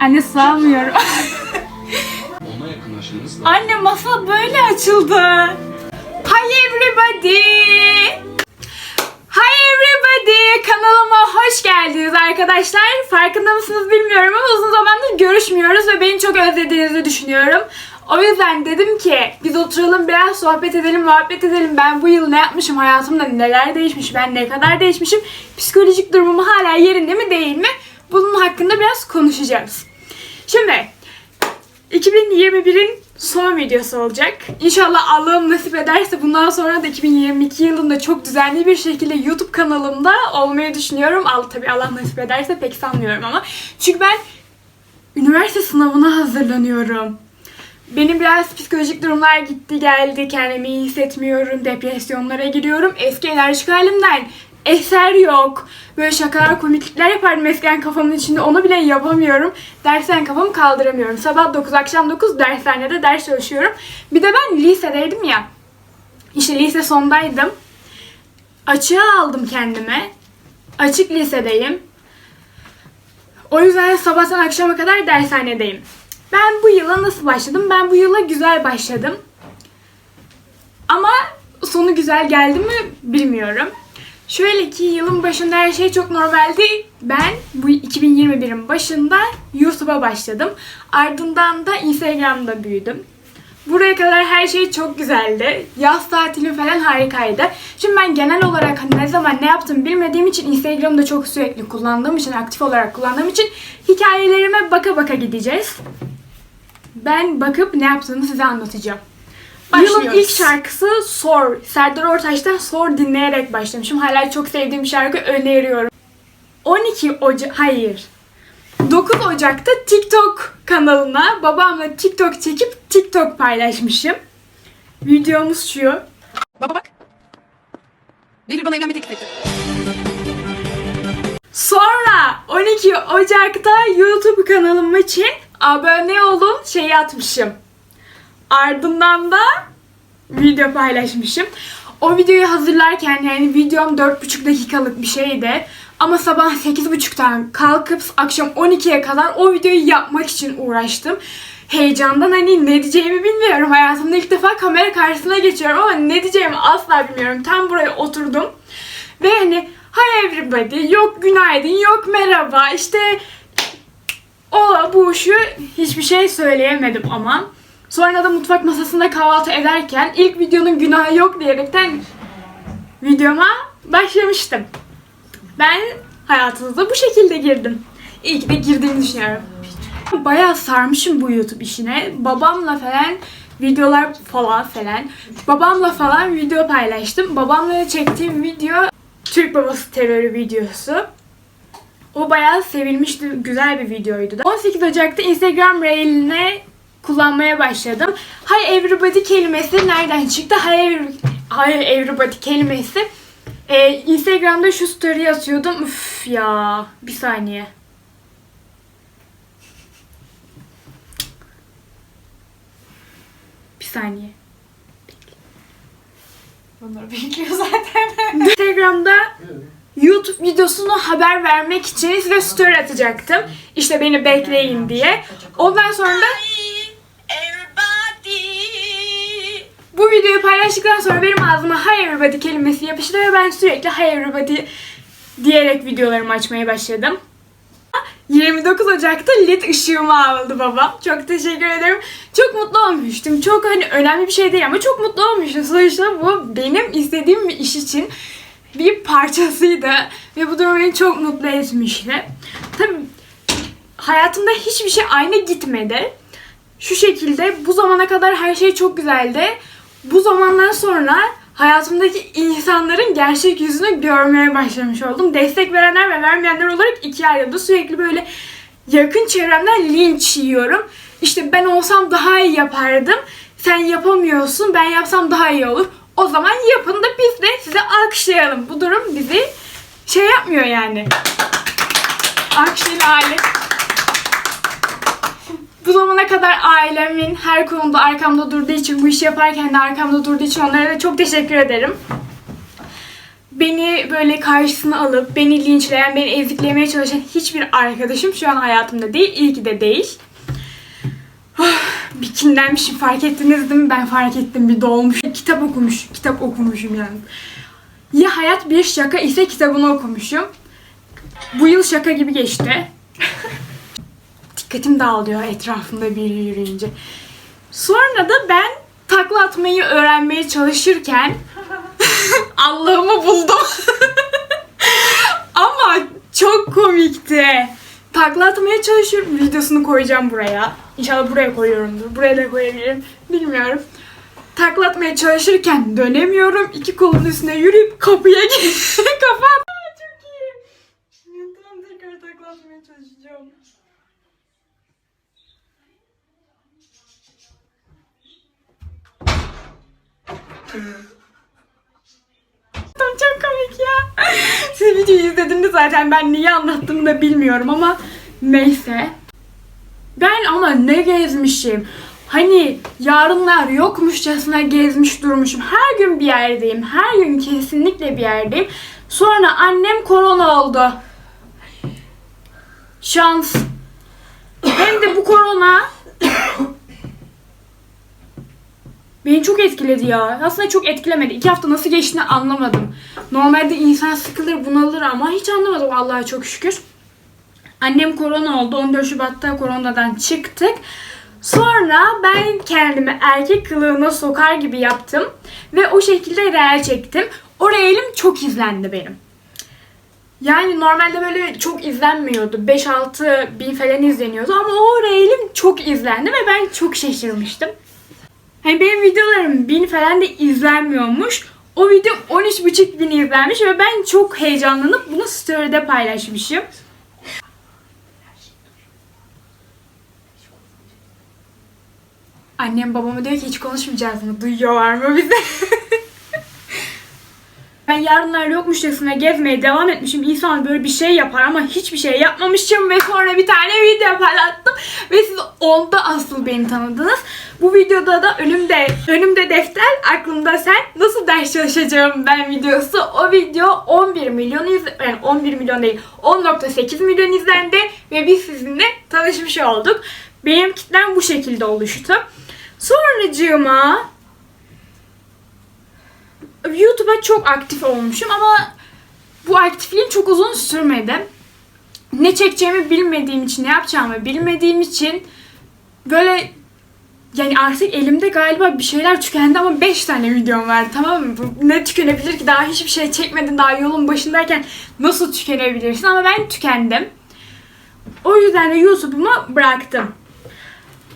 Anne sığamıyorum. Ona yakınlaşmanız lazım. Anne masa böyle açıldı. Hi everybody. Hi everybody. Kanalıma hoş geldiniz arkadaşlar. Farkında mısınız bilmiyorum ama uzun zamandır görüşmüyoruz ve beni çok özlediğinizi düşünüyorum. O yüzden dedim ki biz oturalım biraz sohbet edelim, muhabbet edelim. Ben bu yıl ne yapmışım, hayatımda neler değişmiş, ben ne kadar değişmişim, psikolojik durumum hala yerinde mi değil mi? Bunun hakkında biraz konuşacağız. Şimdi 2021'in son videosu olacak. İnşallah Allah'ım nasip ederse bundan sonra da 2022 yılında çok düzenli bir şekilde YouTube kanalımda olmayı düşünüyorum. Allah tabii Allah nasip ederse pek sanmıyorum ama. Çünkü ben üniversite sınavına hazırlanıyorum. Benim biraz psikolojik durumlar gitti geldi. Kendimi iyi hissetmiyorum. Depresyonlara giriyorum. Eski enerjik halimden eser yok. Böyle şakalar, komiklikler yapardım eskiden kafamın içinde. Onu bile yapamıyorum. Dersten kafamı kaldıramıyorum. Sabah 9, akşam 9 dershanede ders çalışıyorum. Bir de ben lisedeydim ya. İşte lise sondaydım. Açığa aldım kendime. Açık lisedeyim. O yüzden sabahtan akşama kadar dershanedeyim. Ben bu yıla nasıl başladım? Ben bu yıla güzel başladım. Ama sonu güzel geldi mi bilmiyorum. Şöyle ki yılın başında her şey çok normaldi. Ben bu 2021'in başında YouTube'a başladım. Ardından da Instagram'da büyüdüm. Buraya kadar her şey çok güzeldi. Yaz tatili falan harikaydı. Şimdi ben genel olarak hani ne zaman ne yaptım bilmediğim için Instagram'da çok sürekli kullandığım için, aktif olarak kullandığım için hikayelerime baka baka gideceğiz. Ben bakıp ne yaptığımı size anlatacağım. Yılın ilk şarkısı Sor. Serdar Ortaç'tan Sor dinleyerek başlamışım. Hala çok sevdiğim şarkı öneriyorum. 12 Ocak... Hayır. 9 Ocak'ta TikTok kanalına babamla TikTok çekip TikTok paylaşmışım. Videomuz şu. Baba bak. Behlül bana evlenme teklif etti. Sonra 12 Ocak'ta YouTube kanalım için abone olun şeyi atmışım. Ardından da video paylaşmışım. O videoyu hazırlarken yani videom 4,5 dakikalık bir şeydi. Ama sabah 8.30'dan kalkıp akşam 12'ye kadar o videoyu yapmak için uğraştım. Heyecandan hani ne diyeceğimi bilmiyorum. Hayatımda ilk defa kamera karşısına geçiyorum ama ne diyeceğimi asla bilmiyorum. Tam buraya oturdum. Ve hani hi everybody, yok günaydın, yok merhaba, işte o bu şu hiçbir şey söyleyemedim ama. Sonra da mutfak masasında kahvaltı ederken ilk videonun günahı yok diyerekten videoma başlamıştım. Ben hayatınıza bu şekilde girdim. İyi ki de girdiğimi düşünüyorum. Bayağı sarmışım bu YouTube işine. Babamla falan videolar falan falan. Babamla falan video paylaştım. Babamla çektiğim video Türk babası terörü videosu. O bayağı sevilmişti, güzel bir videoydu da. 18 Ocak'ta Instagram Reel'ine kullanmaya başladım. Hi everybody kelimesi nereden çıktı? Hi, every- hi everybody kelimesi ee, Instagram'da şu story atıyordum. Üf ya. Bir saniye. Bir saniye. Bunları bekliyor zaten. Instagram'da YouTube videosunu haber vermek için size story atacaktım. İşte beni bekleyin diye. Ondan sonra da bu videoyu paylaştıktan sonra benim ağzıma hi everybody kelimesi yapıştı ve ben sürekli hi everybody diyerek videolarımı açmaya başladım. 29 Ocak'ta led ışığımı aldı babam. Çok teşekkür ederim. Çok mutlu olmuştum. Çok hani önemli bir şey değil ama çok mutlu olmuştum. Sonuçta bu benim istediğim bir iş için bir parçasıydı. Ve bu durum beni çok mutlu etmişti. Tabii hayatımda hiçbir şey aynı gitmedi. Şu şekilde bu zamana kadar her şey çok güzeldi. Bu zamandan sonra hayatımdaki insanların gerçek yüzünü görmeye başlamış oldum. Destek verenler ve vermeyenler olarak ikiye ayrıldı. Sürekli böyle yakın çevremden linç yiyorum. İşte ben olsam daha iyi yapardım. Sen yapamıyorsun. Ben yapsam daha iyi olur. O zaman yapın da biz de size alkışlayalım. Bu durum bizi şey yapmıyor yani. Alkışlayın aile. Bu zamana kadar ailemin her konuda arkamda durduğu için, bu işi yaparken de arkamda durduğu için onlara da çok teşekkür ederim. beni böyle karşısına alıp beni linçleyen, beni eziklemeye çalışan hiçbir arkadaşım şu an hayatımda değil. İyi ki de değil. Ah, bir kinlenmişim fark ettiniz değil mi? Ben fark ettim bir dolmuş. Kitap okumuş, kitap okumuşum yani. Ya hayat bir şaka ise kitabını okumuşum. Bu yıl şaka gibi geçti. Dikkatim dağılıyor etrafımda biri yürüyünce. Sonra da ben takla atmayı öğrenmeye çalışırken Allah'ımı buldum. Ama çok komikti. Takla atmaya çalışıyorum. Videosunu koyacağım buraya. İnşallah buraya koyuyorumdur. Buraya da koyabilirim. Bilmiyorum. Takla atmaya çalışırken dönemiyorum. İki kolun üstüne yürüyüp kapıya kafa Aa, Çok iyi. Tamam tekrar takla atmaya çalışacağım. Çok komik ya. Siz videoyu izlediniz zaten ben niye anlattığımı da bilmiyorum ama neyse. Ben ama ne gezmişim. Hani yarınlar yokmuşçasına gezmiş durmuşum. Her gün bir yerdeyim. Her gün kesinlikle bir yerdeyim. Sonra annem korona oldu. Şans. Hem de bu korona Beni çok etkiledi ya. Aslında çok etkilemedi. İki hafta nasıl geçtiğini anlamadım. Normalde insan sıkılır bunalır ama hiç anlamadım Allah'a çok şükür. Annem korona oldu. 14 Şubat'ta koronadan çıktık. Sonra ben kendimi erkek kılığına sokar gibi yaptım. Ve o şekilde reel çektim. O reelim çok izlendi benim. Yani normalde böyle çok izlenmiyordu. 5-6 bin falan izleniyordu ama o reelim çok izlendi ve ben çok şaşırmıştım. Hani benim videolarım bin falan da izlenmiyormuş. O video 13,5 bin izlenmiş ve ben çok heyecanlanıp bunu story'de paylaşmışım. Annem babama diyor ki hiç konuşmayacağız mı? Duyuyorlar mı bizi? ben yarınlar yokmuşçasına gezmeye devam etmişim. İnsan böyle bir şey yapar ama hiçbir şey yapmamışım ve sonra bir tane video paylaştım ve siz onda asıl beni tanıdınız. Bu videoda da önümde önümde defter, aklımda sen nasıl ders çalışacağım ben videosu. O video 11 milyon iz yani 11 milyon değil 10.8 milyon izlendi ve biz sizinle tanışmış olduk. Benim kitlem bu şekilde oluştu. Sonracığıma YouTube'a çok aktif olmuşum ama bu aktifliğim çok uzun sürmedi. Ne çekeceğimi bilmediğim için, ne yapacağımı bilmediğim için böyle yani artık elimde galiba bir şeyler tükendi ama 5 tane videom var tamam mı? Bu Ne tükenebilir ki? Daha hiçbir şey çekmedin daha yolun başındayken nasıl tükenebilirsin? Ama ben tükendim. O yüzden de YouTube'umu bıraktım.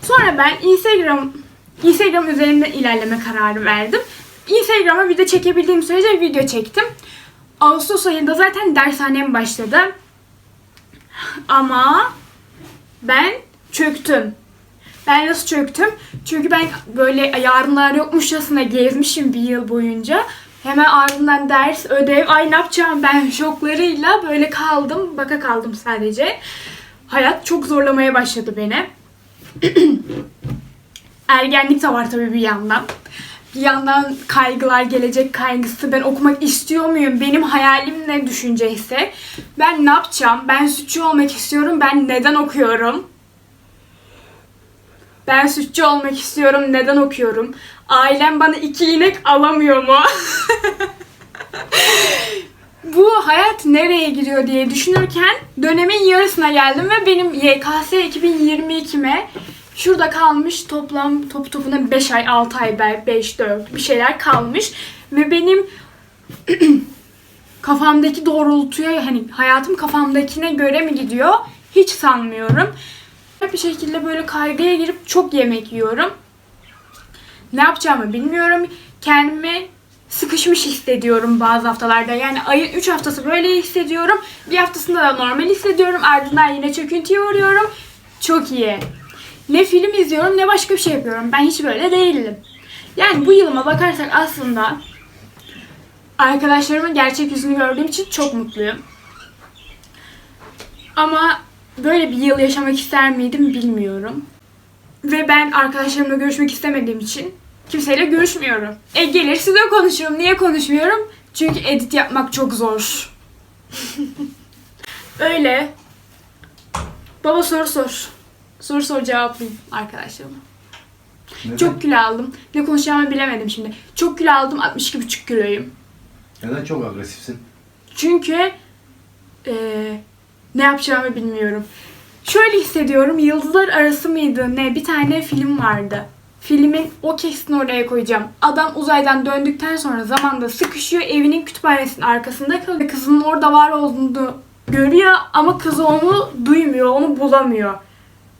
Sonra ben Instagram Instagram üzerinden ilerleme kararı verdim. Instagram'a video çekebildiğim sürece video çektim. Ağustos ayında zaten dershanem başladı. Ama ben çöktüm. Ben nasıl çöktüm? Çünkü ben böyle yarınlar yokmuşçasına gezmişim bir yıl boyunca. Hemen ardından ders, ödev, ay ne yapacağım ben şoklarıyla böyle kaldım. Baka kaldım sadece. Hayat çok zorlamaya başladı beni. Ergenlik de var tabii bir yandan. Bir yandan kaygılar, gelecek kaygısı. Ben okumak istiyor muyum? Benim hayalim ne düşünceyse. Ben ne yapacağım? Ben sütçü olmak istiyorum. Ben neden okuyorum? Ben sütçü olmak istiyorum. Neden okuyorum? Ailem bana iki inek alamıyor mu? Bu hayat nereye gidiyor diye düşünürken dönemin yarısına geldim ve benim YKS 2022'me şurada kalmış toplam top topuna 5 ay 6 ay belki 5 4 bir şeyler kalmış ve benim kafamdaki doğrultuya hani hayatım kafamdakine göre mi gidiyor hiç sanmıyorum. Bir şekilde böyle kaygıya girip çok yemek yiyorum. Ne yapacağımı bilmiyorum. Kendimi sıkışmış hissediyorum bazı haftalarda. Yani ayın 3 haftası böyle hissediyorum. Bir haftasında da normal hissediyorum. Ardından yine çöküntüye uğruyorum. Çok iyi. Ne film izliyorum ne başka bir şey yapıyorum. Ben hiç böyle değilim. Yani bu yılıma bakarsak aslında arkadaşlarımın gerçek yüzünü gördüğüm için çok mutluyum. Ama böyle bir yıl yaşamak ister miydim bilmiyorum. Ve ben arkadaşlarımla görüşmek istemediğim için kimseyle görüşmüyorum. E gelir size konuşurum. Niye konuşmuyorum? Çünkü edit yapmak çok zor. Öyle. Baba soru sor. Soru sor cevaplayayım arkadaşlarıma. Neden? Çok kilo aldım. Ne konuşacağımı bilemedim şimdi. Çok kilo aldım. 62,5 kiloyum. Neden çok agresifsin? Çünkü eee, ne yapacağımı bilmiyorum. Şöyle hissediyorum. Yıldızlar arası mıydı ne? Bir tane film vardı. Filmin o kesitini oraya koyacağım. Adam uzaydan döndükten sonra zamanda sıkışıyor. Evinin kütüphanesinin arkasında kalıyor. Kızının orada var olduğunu görüyor ama kızı onu duymuyor, onu bulamıyor.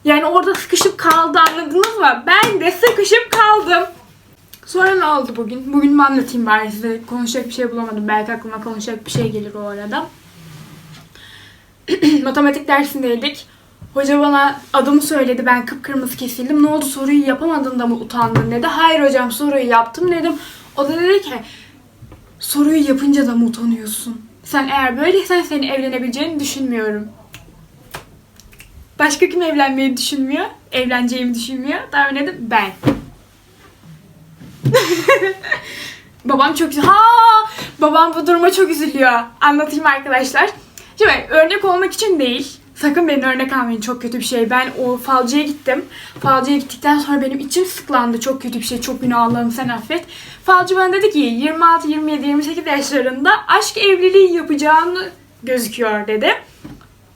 Yani orada sıkışıp kaldı anladınız mı? Ben de sıkışıp kaldım. Sonra ne oldu bugün? Bugün ben anlatayım bari size. Konuşacak bir şey bulamadım. Belki aklıma konuşacak bir şey gelir o arada. Matematik dersindeydik. Hoca bana adımı söyledi. Ben kıpkırmızı kesildim. Ne oldu soruyu yapamadın da mı utandın dedi. Hayır hocam soruyu yaptım dedim. O da dedi ki soruyu yapınca da mı utanıyorsun? Sen eğer böyleysen senin evlenebileceğini düşünmüyorum. Başka kim evlenmeyi düşünmüyor? Evleneceğimi düşünmüyor. Tahmin edin ben. Babam çok üzülüyor. Ha! Babam bu duruma çok üzülüyor. Anlatayım arkadaşlar. Şimdi örnek olmak için değil. Sakın beni örnek almayın. Çok kötü bir şey. Ben o falcıya gittim. Falcıya gittikten sonra benim içim sıklandı. Çok kötü bir şey. Çok günah Allah'ım sen affet. Falcı bana dedi ki 26, 27, 28 yaşlarında aşk evliliği yapacağını gözüküyor dedi.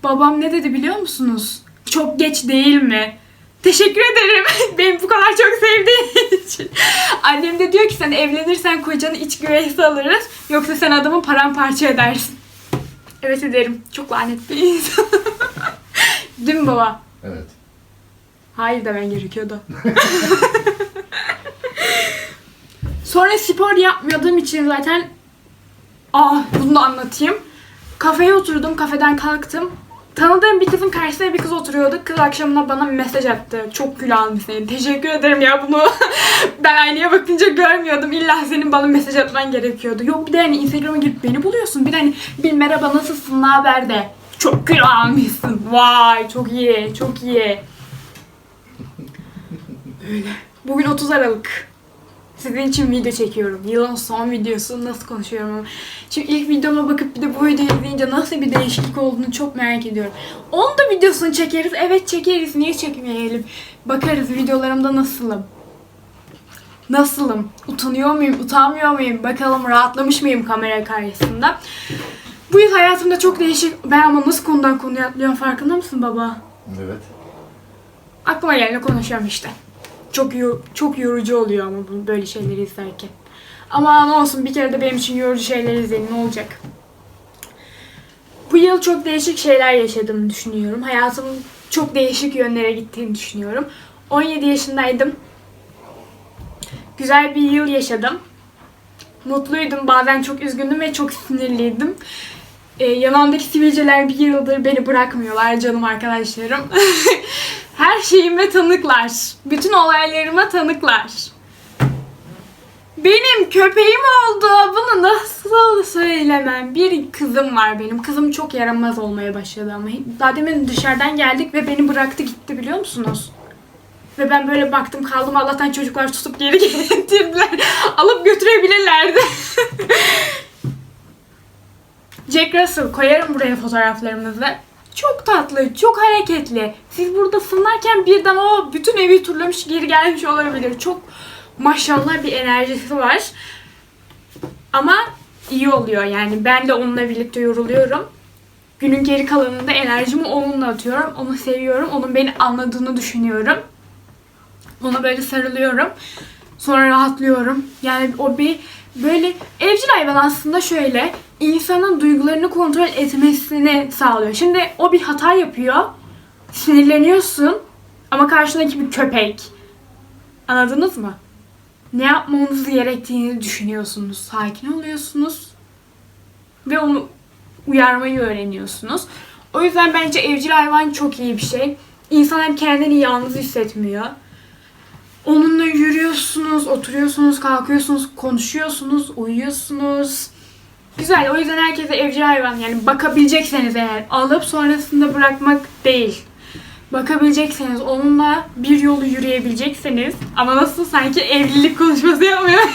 Babam ne dedi biliyor musunuz? Çok geç değil mi? Teşekkür ederim. Beni bu kadar çok sevdiğin için. Annem de diyor ki sen evlenirsen kocanı iç güveysi alırız. Yoksa sen adamı paramparça edersin. Evet ederim. Çok lanet bir insan. Değil mi baba? Evet. Hayır demen gerekiyordu. Sonra spor yapmadığım için zaten ah bunu da anlatayım. Kafeye oturdum, kafeden kalktım. Tanıdığım bir kızın karşısında bir kız oturuyordu. Kız akşamına bana mesaj attı. Çok kilo almışsın. Teşekkür ederim ya bunu. ben aynaya bakınca görmüyordum. İlla senin bana mesaj atman gerekiyordu. Yok bir de hani Instagram'a girip beni buluyorsun. Bir de hani bir merhaba nasılsın, ne haber de. Çok kilo almışsın. Vay çok iyi, çok iyi. Öyle. Bugün 30 Aralık. Sizin için video çekiyorum. Yılın son videosu nasıl konuşuyorum ama. Şimdi ilk videoma bakıp bir de bu videoyu izleyince nasıl bir değişiklik olduğunu çok merak ediyorum. Onun da videosunu çekeriz. Evet çekeriz. Niye çekmeyelim? Bakarız videolarımda nasılım. Nasılım? Utanıyor muyum? Utanmıyor muyum? Bakalım rahatlamış mıyım kamera karşısında? Bu yıl hayatımda çok değişik... Ben ama nasıl konudan konuya atlıyorum farkında mısın baba? Evet. Aklıma geleni konuşuyorum işte. Çok çok yorucu oluyor ama böyle şeyleri izlerken. Ama ne olsun bir kere de benim için yorucu şeyler izleyin ne olacak. Bu yıl çok değişik şeyler yaşadığımı düşünüyorum. Hayatımın çok değişik yönlere gittiğini düşünüyorum. 17 yaşındaydım. Güzel bir yıl yaşadım. Mutluydum. Bazen çok üzgündüm ve çok sinirliydim. Ee, yanımdaki sivilceler bir yıldır beni bırakmıyorlar canım arkadaşlarım. Her şeyime tanıklar. Bütün olaylarıma tanıklar. Benim köpeğim oldu. Bunu nasıl söylemem? Bir kızım var benim. Kızım çok yaramaz olmaya başladı ama. Daha demin dışarıdan geldik ve beni bıraktı gitti biliyor musunuz? Ve ben böyle baktım kaldım Allah'tan çocuklar tutup geri getirdiler. Alıp götürebilirlerdi. Jack Russell koyarım buraya fotoğraflarımızı. Çok tatlı, çok hareketli. Siz burada sınarken birden o bütün evi turlamış geri gelmiş olabilir. Çok maşallah bir enerjisi var. Ama iyi oluyor yani. Ben de onunla birlikte yoruluyorum. Günün geri kalanında enerjimi onunla atıyorum. Onu seviyorum. Onun beni anladığını düşünüyorum. Ona böyle sarılıyorum. Sonra rahatlıyorum. Yani o bir böyle evcil hayvan aslında şöyle insanın duygularını kontrol etmesini sağlıyor. Şimdi o bir hata yapıyor. Sinirleniyorsun ama karşındaki bir köpek. Anladınız mı? Ne yapmanız gerektiğini düşünüyorsunuz. Sakin oluyorsunuz. Ve onu uyarmayı öğreniyorsunuz. O yüzden bence evcil hayvan çok iyi bir şey. İnsan hem kendini yalnız hissetmiyor. Onunla yürüyorsunuz, oturuyorsunuz, kalkıyorsunuz, konuşuyorsunuz, uyuyorsunuz. Güzel. O yüzden herkese evcil hayvan yani bakabilecekseniz eğer alıp sonrasında bırakmak değil. Bakabilecekseniz onunla bir yolu yürüyebilecekseniz ama nasıl sanki evlilik konuşması yapmıyor.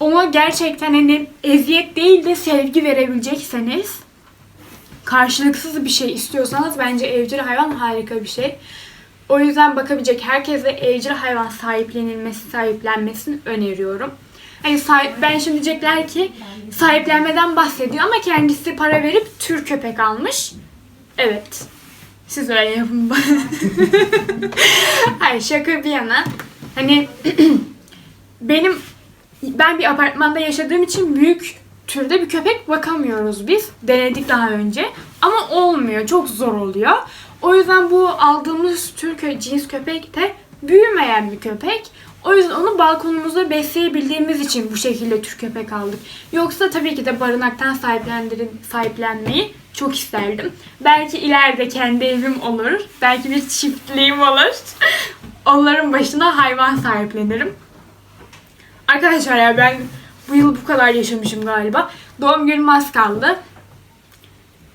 ona gerçekten hani eziyet değil de sevgi verebilecekseniz karşılıksız bir şey istiyorsanız bence evcil hayvan harika bir şey. O yüzden bakabilecek herkese evcil hayvan sahiplenilmesi, sahiplenmesini öneriyorum. Hani sahip, ben şimdi diyecekler ki sahiplenmeden bahsediyor ama kendisi para verip tür köpek almış. Evet. Siz öyle yapın. Hayır şaka bir yana. Hani benim ben bir apartmanda yaşadığım için büyük türde bir köpek bakamıyoruz biz. Denedik daha önce. Ama olmuyor. Çok zor oluyor. O yüzden bu aldığımız tür cins köpek de büyümeyen bir köpek. O yüzden onu balkonumuzda besleyebildiğimiz için bu şekilde tür köpek aldık. Yoksa tabii ki de barınaktan sahiplendirin, sahiplenmeyi çok isterdim. Belki ileride kendi evim olur. Belki bir çiftliğim olur. Onların başına hayvan sahiplenirim. Arkadaşlar ya ben bu yıl bu kadar yaşamışım galiba. Doğum günüm az kaldı.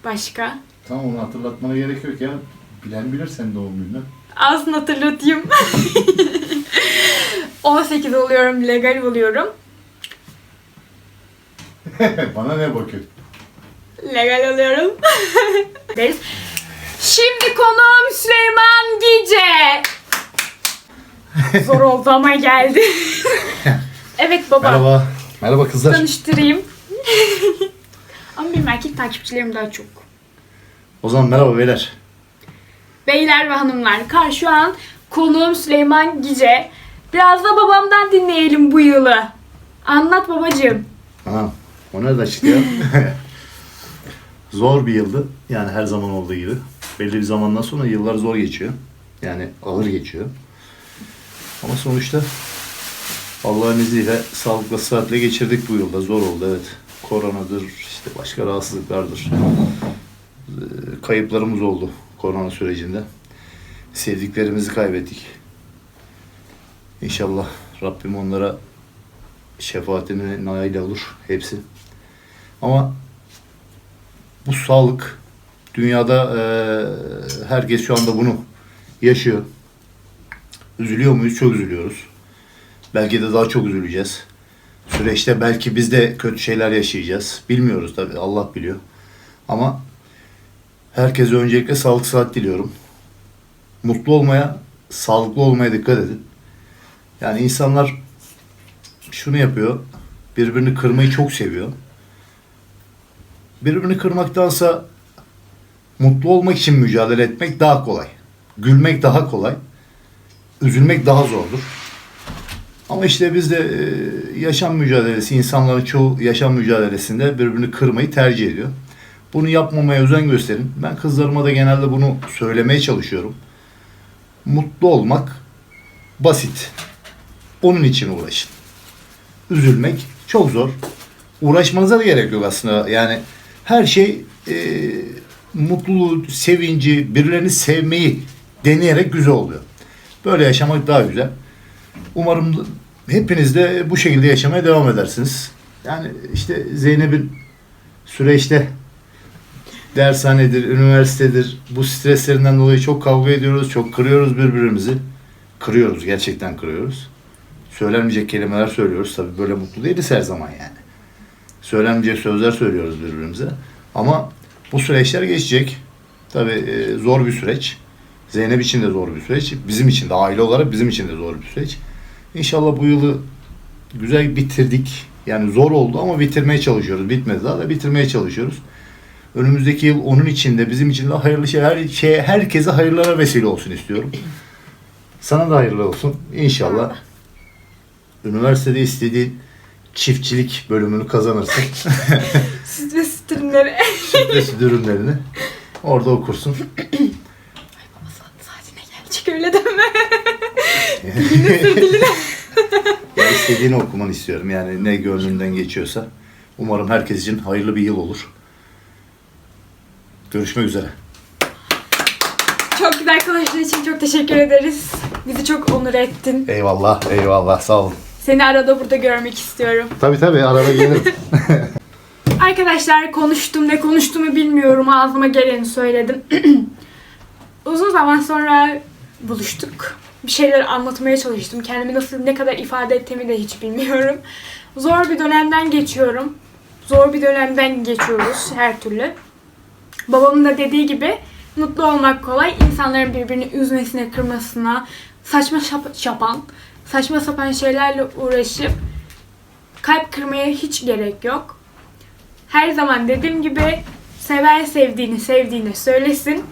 Başka? Tamam onu hatırlatmana gerek yok ya. Bilen bilir senin doğum gününü. Ağzını hatırlatayım. 18 oluyorum, legal oluyorum. Bana ne bakıyorsun? Legal oluyorum. Deriz. Şimdi konuğum Süleyman Gice. Zor oldu ama geldi. evet baba. Merhaba. Merhaba kızlar. Tanıştırayım. ama benim erkek takipçilerim daha çok. O zaman merhaba beyler. Beyler ve hanımlar, kar şu an konuğum Süleyman Gice. Biraz da babamdan dinleyelim bu yılı. Anlat babacığım. Anam. O nerede çıkıyor? zor bir yıldı. Yani her zaman olduğu gibi. Belli bir zamandan sonra yıllar zor geçiyor. Yani ağır geçiyor. Ama sonuçta Allah'ın izniyle sağlıkla sıhhatle geçirdik bu yılda. Zor oldu evet. Koronadır, işte başka rahatsızlıklardır. Ee, Kayıplarımız oldu korona sürecinde. Sevdiklerimizi kaybettik. İnşallah Rabbim onlara şefaatine nail olur hepsi. Ama bu sağlık dünyada eee, herkes şu anda bunu yaşıyor. Üzülüyor muyuz? Çok üzülüyoruz. Belki de daha çok üzüleceğiz. Süreçte belki biz de kötü şeyler yaşayacağız. Bilmiyoruz tabii. Allah biliyor. Ama herkese öncelikle sağlık sıhhat diliyorum. Mutlu olmaya, sağlıklı olmaya dikkat edin. Yani insanlar şunu yapıyor. Birbirini kırmayı çok seviyor. Birbirini kırmaktansa mutlu olmak için mücadele etmek daha kolay. Gülmek daha kolay. Üzülmek daha zordur. Ama işte biz de e, yaşam mücadelesi, insanların çoğu yaşam mücadelesinde birbirini kırmayı tercih ediyor. Bunu yapmamaya özen gösterin. Ben kızlarıma da genelde bunu söylemeye çalışıyorum. Mutlu olmak basit. Onun için uğraşın. Üzülmek çok zor. Uğraşmanıza da gerek yok aslında. Yani her şey e, mutluluğu, sevinci, birilerini sevmeyi deneyerek güzel oluyor. Böyle yaşamak daha güzel. Umarım hepiniz de bu şekilde yaşamaya devam edersiniz. Yani işte Zeynep'in süreçte dershanedir, üniversitedir bu streslerinden dolayı çok kavga ediyoruz, çok kırıyoruz birbirimizi. Kırıyoruz, gerçekten kırıyoruz. Söylenmeyecek kelimeler söylüyoruz. Tabii böyle mutlu değiliz her zaman yani. Söylenmeyecek sözler söylüyoruz birbirimize. Ama bu süreçler geçecek. Tabii e, zor bir süreç. Zeynep için de zor bir süreç. Bizim için de aile olarak bizim için de zor bir süreç. İnşallah bu yılı güzel bitirdik. Yani zor oldu ama bitirmeye çalışıyoruz. Bitmedi daha da bitirmeye çalışıyoruz. Önümüzdeki yıl onun için de bizim için de hayırlı şey, her şeye, herkese hayırlara vesile olsun istiyorum. Sana da hayırlı olsun. İnşallah üniversitede istediğin çiftçilik bölümünü kazanırsın. Süt ve süt ürünleri. Süt ve süt ürünlerini orada okursun. Saatine gelecek öyle deme. Ya istediğini okumanı istiyorum. Yani ne gönlünden geçiyorsa. Umarım herkes için hayırlı bir yıl olur. Görüşmek üzere. Çok güzel konuştuğun için çok teşekkür ederiz. Bizi çok onur ettin. Eyvallah, eyvallah. Sağ olun. Seni arada burada görmek istiyorum. Tabii tabii arada gelirim. Arkadaşlar konuştum ne konuştuğumu bilmiyorum. Ağzıma geleni söyledim. Uzun zaman sonra buluştuk. bir şeyler anlatmaya çalıştım. Kendimi nasıl ne kadar ifade ettiğimi de hiç bilmiyorum. Zor bir dönemden geçiyorum. Zor bir dönemden geçiyoruz her türlü. Babamın da dediği gibi mutlu olmak kolay. İnsanların birbirini üzmesine, kırmasına, saçma şap- şapan, saçma sapan şeylerle uğraşıp kalp kırmaya hiç gerek yok. Her zaman dediğim gibi seven sevdiğini sevdiğine söylesin.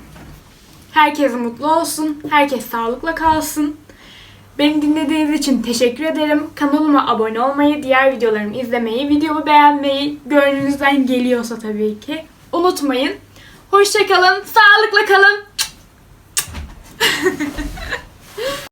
Herkes mutlu olsun. Herkes sağlıkla kalsın. Beni dinlediğiniz için teşekkür ederim. Kanalıma abone olmayı, diğer videolarımı izlemeyi, videomu beğenmeyi, gönlünüzden geliyorsa tabii ki unutmayın. Hoşçakalın, sağlıkla kalın.